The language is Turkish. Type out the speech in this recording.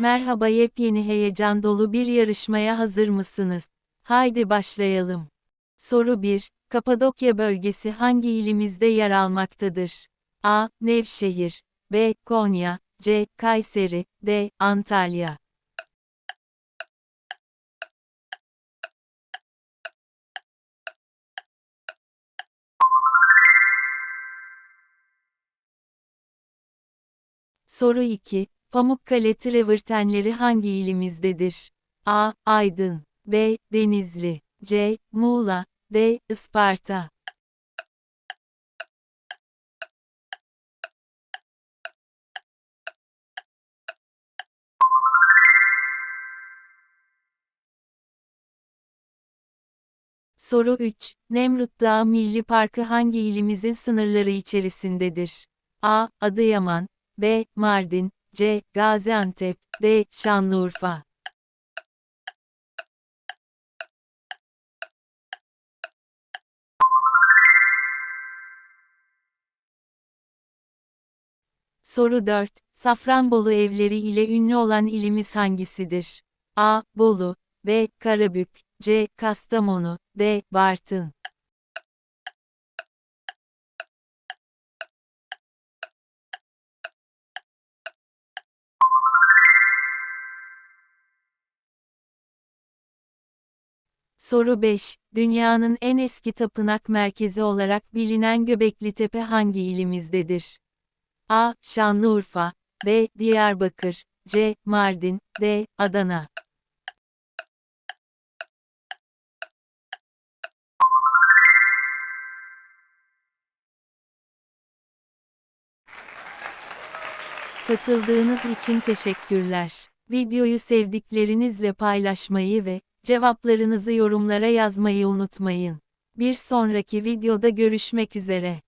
Merhaba yepyeni heyecan dolu bir yarışmaya hazır mısınız? Haydi başlayalım. Soru 1. Kapadokya bölgesi hangi ilimizde yer almaktadır? A. Nevşehir B. Konya C. Kayseri D. Antalya Soru 2. Pamukkale travertenleri hangi ilimizdedir? A. Aydın B. Denizli C. Muğla D. Isparta Soru 3. Nemrut Dağı Milli Parkı hangi ilimizin sınırları içerisindedir? A. Adıyaman B. Mardin C. Gaziantep D. Şanlıurfa Soru 4. Safranbolu evleri ile ünlü olan ilimiz hangisidir? A. Bolu B. Karabük C. Kastamonu D. Bartın Soru 5. Dünyanın en eski tapınak merkezi olarak bilinen Göbekli Tepe hangi ilimizdedir? A. Şanlıurfa B. Diyarbakır C. Mardin D. Adana Katıldığınız için teşekkürler. Videoyu sevdiklerinizle paylaşmayı ve cevaplarınızı yorumlara yazmayı unutmayın. Bir sonraki videoda görüşmek üzere.